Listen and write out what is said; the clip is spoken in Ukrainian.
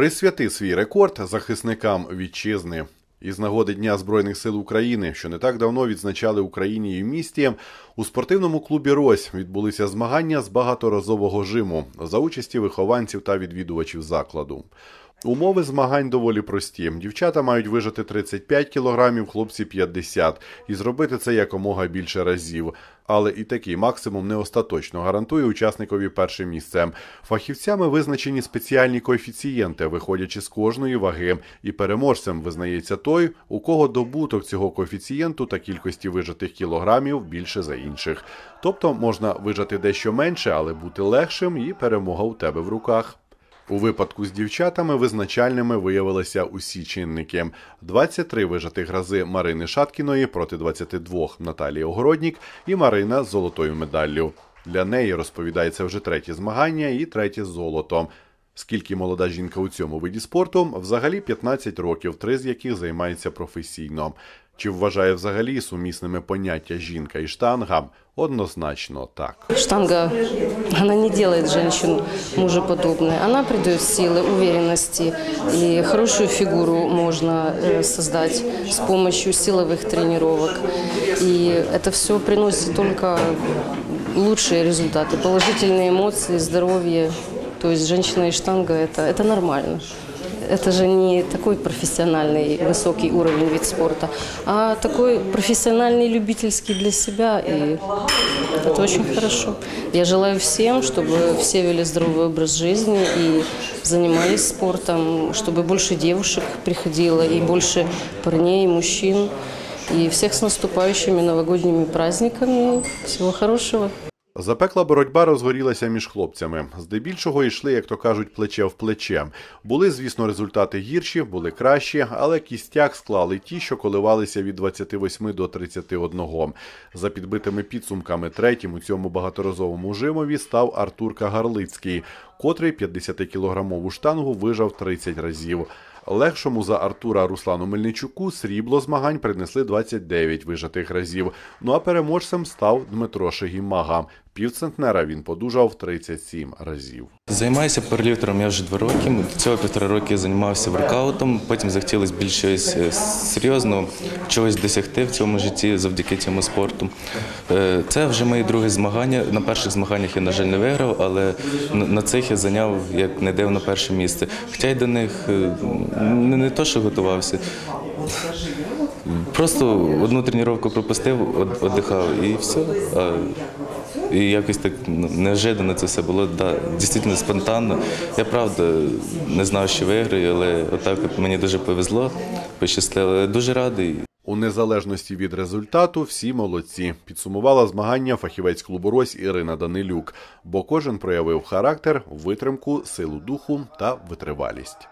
Присвяти свій рекорд захисникам вітчизни. Із нагоди Дня Збройних сил України, що не так давно відзначали Україні і місті, у спортивному клубі Рось відбулися змагання з багаторазового жиму за участі вихованців та відвідувачів закладу. Умови змагань доволі прості. Дівчата мають вижити 35 кілограмів, хлопці 50, і зробити це якомога більше разів. Але і такий максимум не остаточно гарантує учасникові перше місце. Фахівцями визначені спеціальні коефіцієнти, виходячи з кожної ваги, і переможцем визнається той, у кого добуток цього коефіцієнту та кількості вижитих кілограмів більше за інших. Тобто можна вижити дещо менше, але бути легшим, і перемога у тебе в руках. У випадку з дівчатами визначальними виявилися усі чинники: 23 вижатих рази Марини Шаткіної проти 22 Наталії Огороднік і Марина з золотою медаллю. Для неї розповідається вже третє змагання і третє золото. Скільки молода жінка у цьому виді спорту? Взагалі 15 років, три з яких займається професійно. Чи вважає взагалі сумісними поняття жінка і штанга? Однозначно так. Штанга, она не делает женщин мужеподобной. Она придает силы, уверенности. И хорошую фигуру можно э, создать с помощью силовых тренировок. И это все приносит только лучшие результаты, положительные эмоции, здоровье. То есть женщина и штанга это, это нормально. Это же не такой профессиональный высокий уровень вид спорта, а такой профессиональный любительский для себя. И это очень хорошо. Я желаю всем, чтобы все вели здоровый образ жизни и занимались спортом, чтобы больше девушек приходило и больше парней, мужчин. И всех с наступающими новогодними праздниками. Всего хорошего. Запекла боротьба розгорілася між хлопцями. Здебільшого йшли, як то кажуть, плече в плече. Були, звісно, результати гірші, були кращі, але кістяк склали ті, що коливалися від 28 до 31. За підбитими підсумками, третім у цьому багаторазовому жимові став Артур Кагарлицький, котрий 50-кілограмову штангу вижав 30 разів. Легшому за Артура Руслану Мельничуку срібло змагань принесли 29 вижатих разів. Ну а переможцем став Дмитро Шегімага. Півцентнера він подужав 37 разів. Займаюся перліфтером я вже два роки. До цього півтора роки займався воркаутом. Потім захотілося більш щось е, серйозного, чогось досягти в цьому житті завдяки цьому спорту. Е, Це вже мої другі змагання. На перших змаганнях я, на жаль, не виграв, але на- цих я зайняв як не дивно перше місце. Хоча й до них е, не то, що готувався. Просто одну тренування пропустив, віддихав і все. І якось так неожиданно це все було. Да, дійсно спонтанно. Я правда не знав, що виграю, але отак от мені дуже повезло, пощастило. Дуже радий. У незалежності від результату всі молодці. Підсумувала змагання фахівець клубу Рось Ірина Данилюк, бо кожен проявив характер, витримку, силу духу та витривалість.